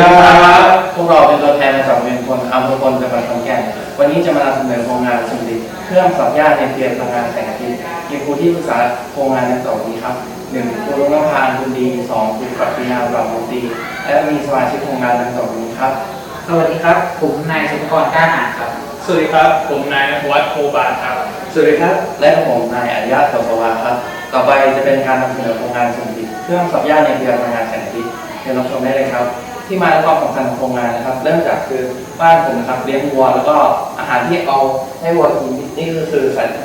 ครับพวกเราเป็นตัวแทนมาจากเวียนคนอำเภอพลจังหวัดขอนแก่นวันนี้จะมานำเสนอโครงงานสุริเครื่องสับหญ้าในเพียรพลังงานแสงอาทิตย์มีครูที่ปรึกษาโครงงานในต่อนี้ครับหนึ่งครูรุ่งนภาคุณดีสองครูปรัชญาเหล่ามนตรีและมีสมาชิกโครงงานดังต่อนี้ครับ สวัสดีครับ ผมนายสุภกรกล้าหาญครับ สวัสดีครับ ผมนายนภัวัฒน์โคบาลครับ สวัสดีครับ และผมนายอริยะโสสวาครับ ต่อไปจะเป็นการนำเสนอโครงงานสุริเครื่องสับหญ้าในเพียรพลังงานแสงอาทิตย์เชิญรับชมได้เลยครับ ที่มาและความสำคัญของโครงงานนะครับ เริ่มจากคือบ้านผมนะครับเลี้ยงวัวแล้วก็อาหารที่เอาให้วัวกินนี่ก็คือสัตว์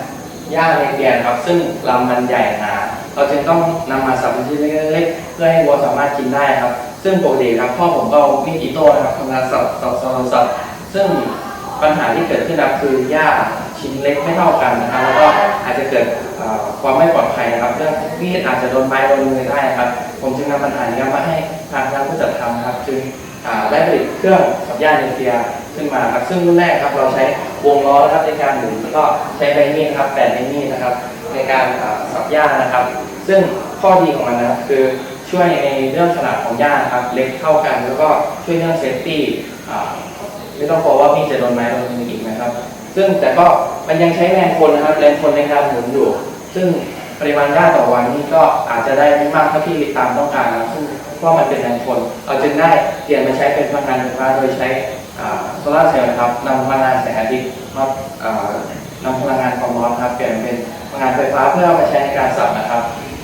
หญ้าในเพียรครับ ซึ่งลำมันใหญ่หนาเราจึงต้องนำมาสับเป็นชิ้นเล็กๆเพื่อให้วัวสามารถกินได้ครับ ซึ่งปกติครับพ่อผมก็มีอิโต้นะครับทำงานสับสับสับสับซึ่งปัญหาที่เกิดขึ้นนะครับคือหญ้า ชิ้นเล็กไม่เท่ากันนะครับแล้วก็อาจจะเกิดความไม่ปลอดภัยนะครับเรื่องมีดอาจจะโดนไม้โดนมือได้นะครับ ผมจึงนำปัญหานี้มาให้ทางนักผู้จัดทำครับจึงได้ผลิตเครื่องสับหญ้าเนเปียขึ้นมาครับซึ่งรุ่นแรกครับเราใช้วงล้อนะครับในการหมุนแล้วก็ใช้ใบมีดนะครับแปดใบมีดนะครับ ในการสับหญ้านะครับ ซึ่งข้อดีของมันนะครับคือช่วยในเรื่องขนาดของหญ้านครับเล็กเท่ากัน แล้วก็ช่วยเรื่องเซฟตี้ไม่ต้องกลัวว่าพี่จะโดนไม้โดนมืออีกนะครับ ซึ่งแต่ก็มันยังใช้แรงคนนะครับ แรงคนในการหมุนอยู่ ซึ่งปริมาณหญ้าต่อวันนี้ก็อาจจะได้ไม่มากเท่าที่ตามต้องการนะครับซึ่งเพราะมันเป็นแรงคนเราจึงได้เปลี่ยนมาใช้เป็นพลังงานไฟฟ้าโดยใช้โซลาร์เซลล์นะครับนำพลังงานแสงอาทิตย์มาอ่านำพลังงานความร้อนครับเปลี่ยนเป็นพลังงานไฟฟ้าเพื่อมาใช้ในการสับนะครับ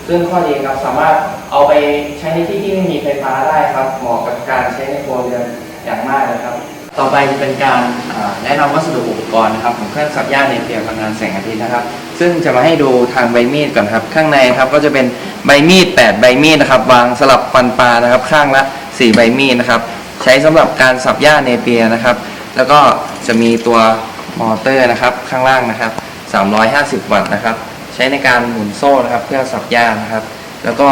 ซึ่งข้อดีครับสามารถเอาไปใช้ในที่ที่ไม่มีไฟฟ้าได้ครับเหมาะกับการใช้ในครัวเรือนอย่างมากนะครับ ต่อไปจะเป็นการแนะนำวัสดุอุปกรณ์นะครับของเครื่องสับหญ้าในเพียงพลังงานแสงอาทิตย์นะครับ ซึ่งจะมาให้ดูทางใบมีดก่อนครับ ข้างในครับก็จะเป็นใบมีด 8 ใบมีดนะครับวางสลับฟันปลานะครับ ข้างละ 4 ใบมีดนะครับ ใช้สำหรับการสับหญ้าเนเปียนะครับ แล้วก็จะมีตัวมอเตอร์นะครับ ข้างล่างนะครับ 350 วัตต์นะครับ ใช้ในการหมุนโซ่นะครับ เพื่อสับหญ้านะครับ แล้วก็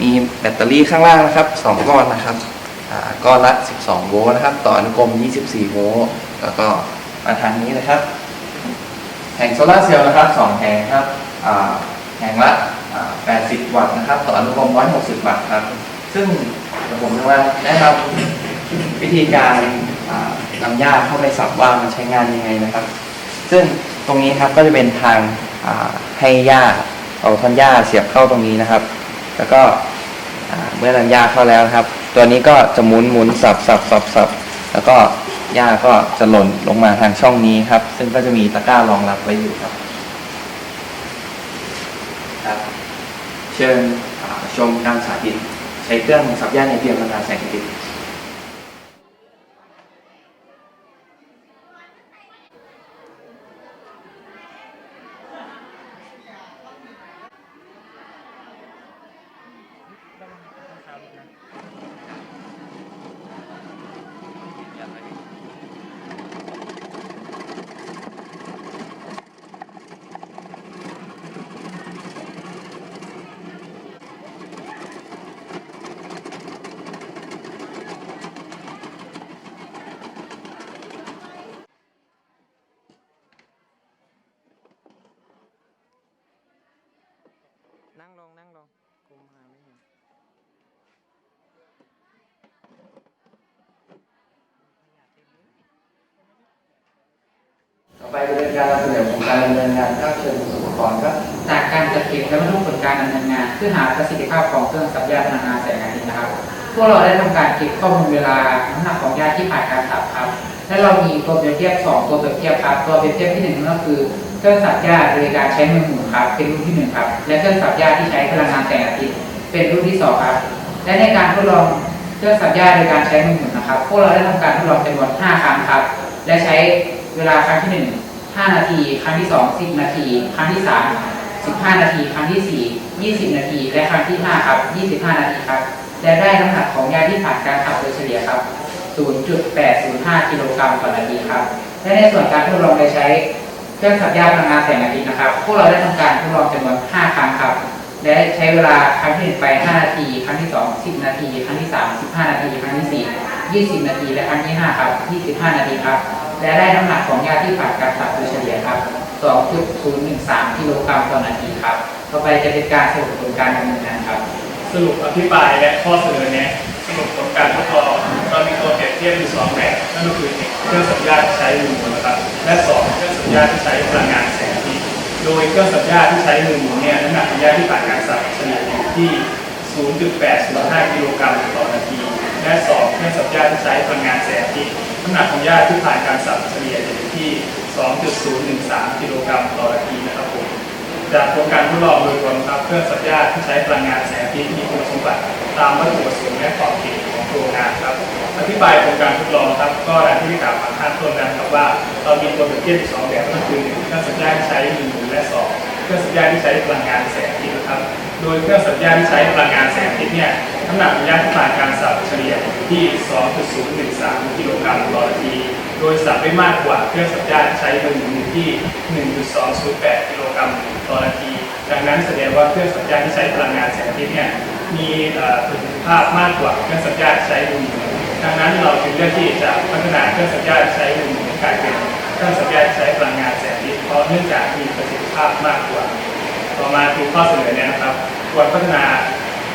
มีแบตเตอรี่ข้างล่างนะครับสองก้อนนะครับ ก้อนละ 12 โวลต์นะครับ ต่ออนุกรม 24 โวลต์แล้วก็มาทางนี้นะครับแผงโซลาร์เซลล์นะครับ2แผงครับอ่าแผงละ 80 วัตต์นะครับ ต่ออนุกรม 160 วัตต์ครับ ซึ่งเดี๋ยวผมจะมาแนะนำวิธีการนำหญ้าเข้าไปสับว่ามันใช้งานยังไงนะครับ ซึ่งตรงนี้ครับก็จะเป็นทางให้หญ้าเอาท่อนหญ้าเสียบเข้าตรงนี้นะครับ แล้วก็เมื่อนำหญ้าเข้าแล้วครับ ตัวนี้ก็จะหมุนหมุนสับสับสับสับแล้วก็หญ้าก็จะหล่นลงมาทางช่องนี้ครับ ซึ่งก็จะมีตะกร้ารองรับไว้อยู่ครับครับ เชิญชมการสาธิต ใช้เครื่องสับหญ้าในเพียงบรรดาแสงอาทิตย์ นั่งลงนั่งลงกุมหาไม่เห็นต่อไปจะเป็นการนำเสนอของการดำเนินงานข้างเชิงอุปกรณ์ครับจากการจัดเก็บและบรรลุผลการดำเนินงานเพื่อหาประสิทธิภาพของเครื่องสับหญ้าพลังงานแสงอาทิตย์นะครับ พวกเราได้ทำการเก็บข้อมูลเวลาน้ำหนักของหญ้าที่ผ่านการสับครับ และเรามีตัวเปรียบเทียบสองตัวเปรียบเทียบครับ ตัวเปรียบเทียบที่หนึ่งก็คือเครื่องสับหญ้าโดยการใช้มือหมุนครับ เป็นรุ่นที่หนึ่งครับ และเครื่องสับหญ้าที่ใช้พลังงานแสงอาทิตย์เป็นรุ่นที่สองครับ และในการทดลองเครื่องสับหญ้าโดยการใช้มือหมุนนะครับ พวกเราได้ทำการทดลองจำนวน5ครั้งครับ และใช้เวลาครั้งที่หนึ่ง5นาที ครั้งที่สอง10นาที ครั้งที่สาม15นาที ครั้งที่4 20นาที และครั้งที่5ครับ25นาทีครับ และได้น้ำหนักของยาที่ผ่านการขับโดยเฉลี่ยครับ 0.805 กิโลกรัมต่อนาทีครับ และในส่วนการทดลองโดยใช้เครื่องสับยาพลังงานแสงอาทิตย์นะครับ พวกเราได้ทำการทดลองจำนวน 5 ครั้งครับ และใช้เวลาครั้งที่หนึ่งไป 5 นาที ครั้งที่ 2 10 นาที ครั้งที่ 3 15 นาที ครั้งที่ 4 20 นาที และครั้งที่ 5 ครับ 25 นาทีครับ และได้น้ำหนักของยาที่ผ่านการสับโดยเฉลี่ยครับ 2.013 กิโลกรัมต่อนาทีครับ ต่อไปจะเป็นการสรุปผลการดำเนินงานครับ สรุปอภิปรายและข้อเสนอแนะสรุปผลการทดลอง รามีคทียบอยู่สองแบบนั่นก็คือเครื่องสัญญาณที่ใช้มือหมุนนะครับและสองเครื่องสัญญาณที่ใช้พลังงานแสงอาทิตย์โดยเครื่องสัญญาณที่ใช้มือหมุนเนี่ยน้ำหนักสัญญาณที่ผ่านการสับเฉลี่ยอยู่ที่ 0.805กิโลกรัมต่อนาที และสองเครื่องสัญญาณที่ใช้พลังงานแสงอาทิตย์น้ำหนักสัญญาณที่ผ่านการสับเฉลี่ยอยู่ที่ 2.013กิโลกรัมต่อนาทีนะครับผมจากผลการทดลองโดยรวมครับเครื่องสัญญาณที่ใช้พลังงานแสงอาทิตย์มีคุณสมบัติตามวัตถุประสงค์และขอบเอธิบายผลการทดลองครับ ก็ดังที่ได้กล่าวมาข้างต้นนั้นครับว่าเรามีตัวเปรียบเทียบสองแบบนั่นก็คือหนึ่งเครื่องสัญญาณที่ใช้มือหมุนและสองเครื่องสัญญาณที่ใช้พลังงานแสงอาทิตย์นะครับ โดยเครื่องสัญญาณที่ใช้พลังงานแสงอาทิตย์เนี่ยน้ำหนักสัญญาณที่ผ่านการสับเฉลี่ยที่ 2.013 กิโลกรัมต่อนาที โดยสับได้มากกว่าเครื่องสัญญาณที่ใช้มือหมุนอยู่ที่ 1.208 กิโลกรัมต่อนาที ดังนั้นแสดงว่าเครื่องสัญญาณที่ใช้พลังงานแสงอาทิตย์เนี่ยมีประสิทธิภาพมากกว่าเครื่องสัญญาณที่ใช้มือ ดังนั้นเราจึงเลือกที่จะพัฒนาเครื่องสัญญาณใช้หมุนให้กลายเป็นเครื่องสัญญาณใช้พลังงานแสงอาทิตย์เพราะเนื่องจากมีประสิทธิภาพมากกว่า ต่อมาคือข้อเสนอเนี่ยนะครับควรพัฒนา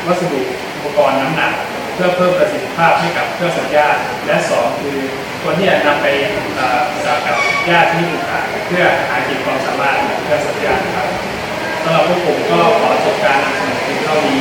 วัสดุอุปกรณ์น้ำหนัก เพื่อเพิ่มประสิทธิภาพให้กับเครื่องสัญญาณและสองคือควรที่จะนำไปเอ่อสากับญาติที่อยู่ต่างเพื่อหาขีดความสามารถของเครื่องสัญญาณครับสำหรับพวกผมก็ขอจบการนำเสนอเพียงเท่านี้